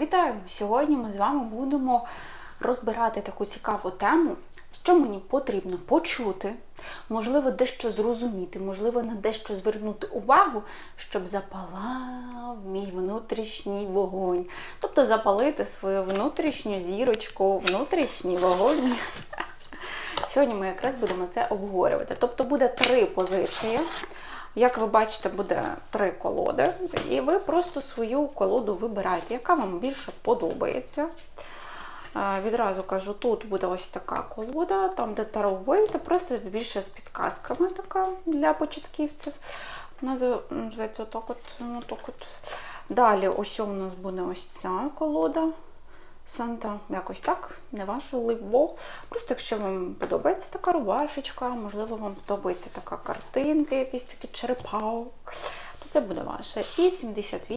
Вітаю! Сьогодні ми з вами будемо розбирати таку цікаву тему, що мені потрібно почути, можливо, дещо зрозуміти, можливо, на дещо звернути увагу, щоб запалав мій внутрішній вогонь. Тобто запалити свою внутрішню зірочку, внутрішній вогонь. Сьогодні ми якраз будемо це обговорювати. Тобто буде три позиції. Як ви бачите, буде три колоди, і ви просто свою колоду вибираєте, яка вам більше подобається. Е, Відразу кажу, тут буде ось така колода, там де таро вийде, просто більше з підказками така для початківців. Називається отак от, ну, так от. Далі ось у нас буде ось ця колода. Санта, якось так, не важливо. Просто якщо вам подобається така рубашечка, можливо, вам подобається така картинка, якісь такі черепа, то це буде ваше. І 78